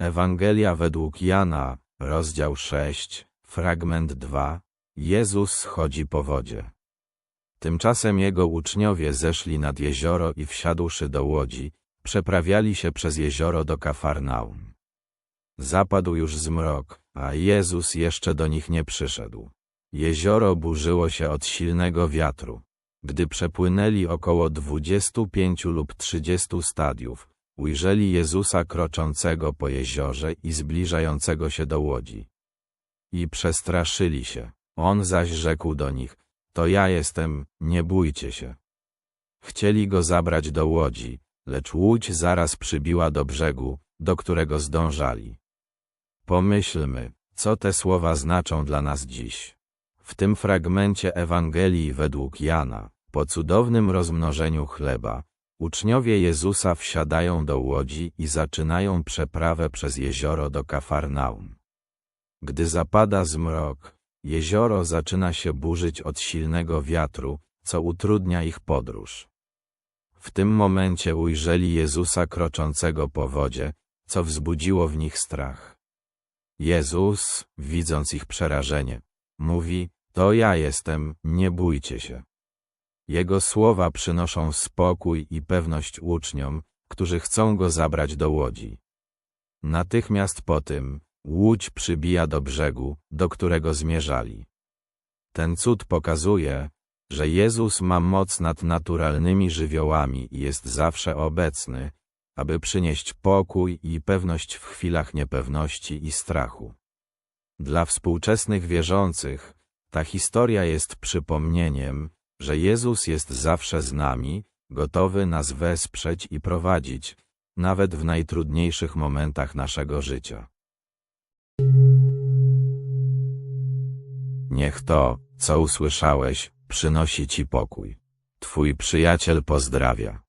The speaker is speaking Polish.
Ewangelia według Jana, rozdział 6, fragment 2. Jezus schodzi po wodzie. Tymczasem jego uczniowie zeszli nad jezioro i wsiadłszy do łodzi, przeprawiali się przez jezioro do Kafarnaum. Zapadł już zmrok, a Jezus jeszcze do nich nie przyszedł. Jezioro burzyło się od silnego wiatru. Gdy przepłynęli około dwudziestu pięciu lub trzydziestu stadiów, ujrzeli Jezusa kroczącego po jeziorze i zbliżającego się do łodzi. I przestraszyli się. On zaś rzekł do nich, to ja jestem, nie bójcie się. Chcieli go zabrać do łodzi, lecz łódź zaraz przybiła do brzegu, do którego zdążali. Pomyślmy, co te słowa znaczą dla nas dziś. W tym fragmencie Ewangelii według Jana, po cudownym rozmnożeniu chleba, uczniowie Jezusa wsiadają do łodzi i zaczynają przeprawę przez jezioro do Kafarnaum. Gdy zapada zmrok, jezioro zaczyna się burzyć od silnego wiatru, co utrudnia ich podróż. W tym momencie ujrzeli Jezusa kroczącego po wodzie, co wzbudziło w nich strach. Jezus, widząc ich przerażenie, mówi, to ja jestem, nie bójcie się. Jego słowa przynoszą spokój i pewność uczniom, którzy chcą go zabrać do łodzi. Natychmiast po tym, łódź przybija do brzegu, do którego zmierzali. Ten cud pokazuje, że Jezus ma moc nad naturalnymi żywiołami i jest zawsze obecny, aby przynieść pokój i pewność w chwilach niepewności i strachu. Dla współczesnych wierzących, ta historia jest przypomnieniem, że Jezus jest zawsze z nami, gotowy nas wesprzeć i prowadzić, nawet w najtrudniejszych momentach naszego życia. Niech to, co usłyszałeś, przynosi Ci pokój. Twój przyjaciel pozdrawia.